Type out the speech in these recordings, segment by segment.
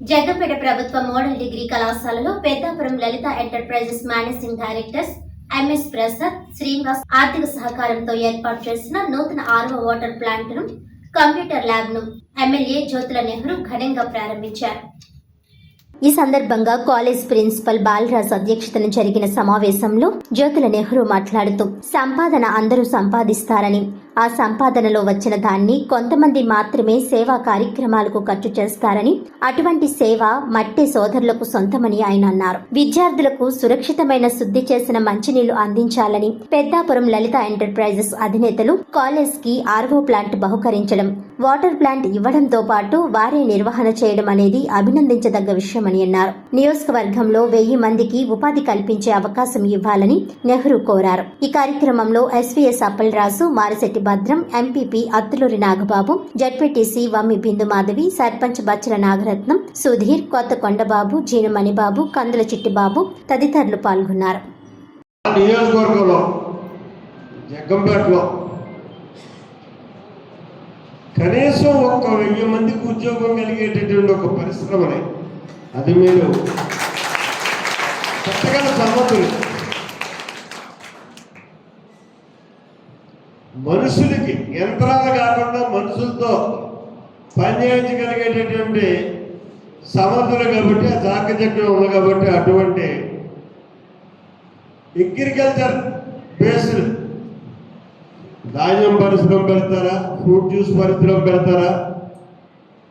జగ్గపేట ప్రభుత్వ model degree కళాశాలలో Peddapuram Lalitha enterprises managing directors MS Prasad Srinivas ఆర్థిక సహకారంతో ఏర్పాటు చేసిన నూతన ఆరవ వాటర్ ప్లాంట్ను కంప్యూటర్ ల్యాబ్ను ఎమ్మెల్యే జ్యోతుల నెహ్రూ ఘనంగా ప్రారంభించారు. ఈ సందర్భంగా కాలేజ్ ప్రిన్సిపల్ బాలరాజ్ అధ్యక్షతన జరిగిన సమావేశంలో జ్యోతుల నెహ్రూ మాట్లాడుతూ సంపాదన అందరూ సంపాదిస్తారని ఆ సంపాదనలో వచ్చిన దాన్ని కొంతమంది మాత్రమే సేవా కార్యక్రమాలకు ఖర్చు చేస్తారని అటువంటి సేవ మట్టి సోదరులకు సొంతమని ఆయన అన్నారు. విద్యార్థులకు సురక్షితమైన శుద్ధి చేసిన మంచినీళ్ళు అందించాలని పెద్దాపురం లలిత ఎంటర్ప్రైజెస్ అధినేతలు కాలేజ్కి ఆర్వో ప్లాంట్ బహుకరించడం వాటర్ ప్లాంట్ ఇవ్వడంతో పాటు వారే నిర్వహణ చేయడం అనేది అభినందించదగ్గ విషయమని అన్నారు. నియోజకవర్గంలో వెయ్యి మందికి ఉపాధి కల్పించే అవకాశం ఇవ్వాలని నెహ్రూ కోరారు. ఈ కార్యక్రమంలో SVS Appalaraju Marisetti Bhadram MPP Atthuluri Nagababu ZPTC Vammi Bindu Madhavi sarpanch Bachchala Nagaratnam Sudheer కొత్త కొండబాబు జీనమణిబాబు కందుల చిట్టిబాబు తదితరులు పాల్గొన్నారు. నియోజకవర్గంలో జగ్గంపేటలో కనీసం ఒక్క వెయ్యి మందికి ఉద్యోగం కలిగేటటువంటి ఒక పరిశ్రమనే అది మీరు పెట్టగల సమ్మతులు మనుషులకి యంత్రాలు కాకుండా మనుషులతో పనిచేయించగలిగేటటువంటి సమర్థులు కాబట్టి ఆ చాకచక్యం ఉంది కాబట్టి అటువంటి అగ్రికల్చర్ బేస్డ్ ధాన్యం పరిశ్రమ పెడతారా ఫ్రూట్ జ్యూస్ పరిశ్రమ పెడతారా?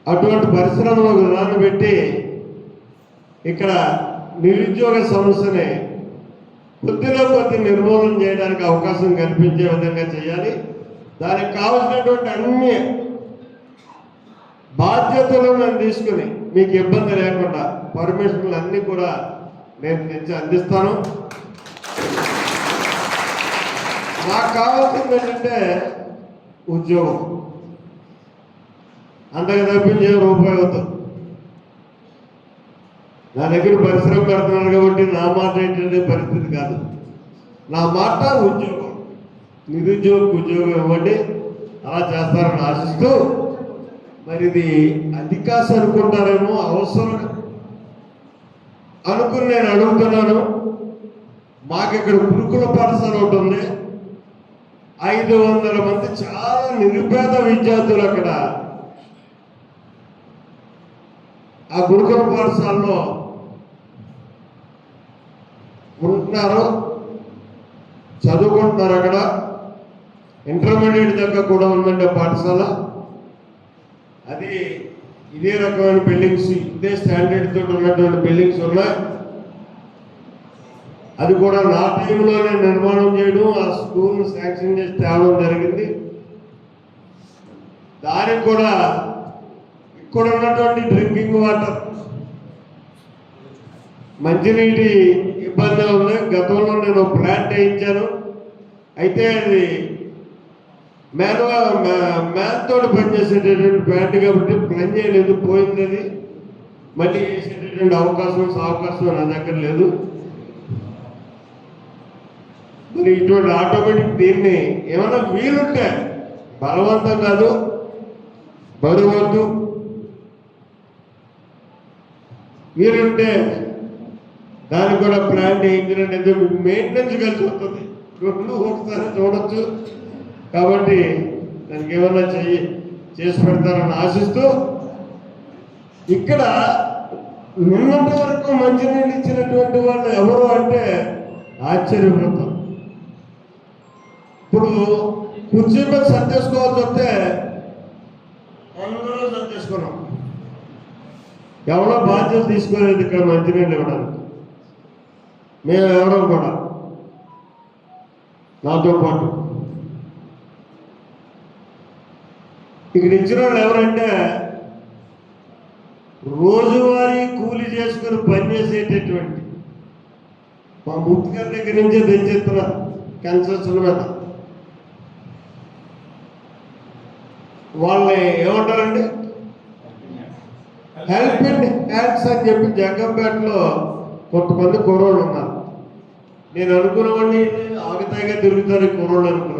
అటువంటి పరిశ్రమలు నానబెట్టి ఇక్కడ నిరుద్యోగ సమస్యని కొద్దిలో కొద్ది నిర్మూలన చేయడానికి అవకాశం కల్పించే విధంగా చేయాలి. దానికి కావలసినటువంటి అన్ని బాధ్యతలు నేను తీసుకుని మీకు ఇబ్బంది లేకుండా పర్మిషన్లు అన్నీ కూడా నేను తెచ్చి అందిస్తాను. నాకు కావాల్సింది ఏంటంటే ఉద్యోగం. అంతకు తప్పించే రూపాయి అవుతుంది. నా దగ్గర పరిశ్రమ పెడుతున్నాను కాబట్టి నా మాట ఏంటంటే పరిస్థితి కాదు. నా మాట ఉద్యోగం. నిరుద్యోగ ఉద్యోగం ఇవ్వండి. అలా చేస్తారని ఆశిస్తూ మరి ఇది అధికాశ అనుకుంటారేమో అవసరం అనుకుని నేను అడుగుతున్నాను. మాకు ఇక్కడ గురుకుల పాఠశాల ఒకటి ఉంది. ఐదు వందల మంది చాలా నిరుపేద విద్యార్థులు అక్కడ. ఆ గురుకుల పాఠశాలలో ఉంటున్నారు చదువుకుంటున్నారు అక్కడ. ఇంటర్మీడియట్ దగ్గర కూడా ఉందండి పాఠశాల. అది ఇదే రకమైన బిల్డింగ్స్ ఇదే స్టాండర్డ్ తోటి ఉన్నటువంటి బిల్డింగ్స్ ఉన్నాయి. అది కూడా నా టైంలోనే నిర్మాణం చేయడం ఆ స్కూల్ శాంక్షన్ చేసి తేవడం జరిగింది. దానికి కూడా ఇక్కడ ఉన్నటువంటి డ్రింకింగ్ వాటర్ మంచినీటి ఇబ్బంది ఉంది గతంలో నేను ప్లాంట్ వేయించాను. అయితే అది మ్యాన్ మ్యాన్ తోటి పనిచేసేటటువంటి ప్లాంట్ కాబట్టి పని చేయలేదు. పోయింది అది. మళ్ళీ వేసేటటువంటి అవకాశం అవకాశం నా దగ్గర లేదు. మరి ఇటువంటి ఆటోమేటిక్ దీన్ని ఏమైనా వీలుంటే బలవంతం కాదు బరువద్దు వీలుంటే దానికి కూడా ప్లాన్ వేయించడం ఏదో మెయింటెనెన్స్ కలిసి వస్తుంది రెండు ఒకసారి చూడొచ్చు. కాబట్టి దానికి ఏమన్నా చెయ్యి చేసి పెడతారని ఆశిస్తూ ఇక్కడ నిన్నటి వరకు మంచినీళ్ళు ఇచ్చినటువంటి వాళ్ళు ఎవరు అంటే ఆశ్చర్యపోతాం ఇప్పుడు కుర్చీ మీద సర్దేసుకోవాల్సి వస్తే అందరూ సర్దేసుకున్నాం. ఎవరో బాధ్యత తీసుకోలేదు ఇక్కడ మంచినీళ్ళు ఇవ్వడానికి. మేము ఎవరో కూడా నాతో పాటు. ఇక్కడ ఇచ్చిన వాళ్ళు ఎవరంటే రోజువారీ కూలి చేసుకుని పనిచేసేటటువంటి మా ముక్తి గారి దగ్గర నుంచే తెచ్చేస్తున్నా కన్స్ట్రక్షన్ మీద. వాళ్ళని ఏమంటారండి? హెల్ప్ అండ్ హ్యాండ్స్ అని చెప్పి జగ్గంపేటలో కొంతమంది కుర్రోళ్ళు ఉన్నారు. నేను అనుకున్నవాడిని ఆగతాయిగా తిరుగుతారు కుర్రోళ్ళు అనుకున్నాను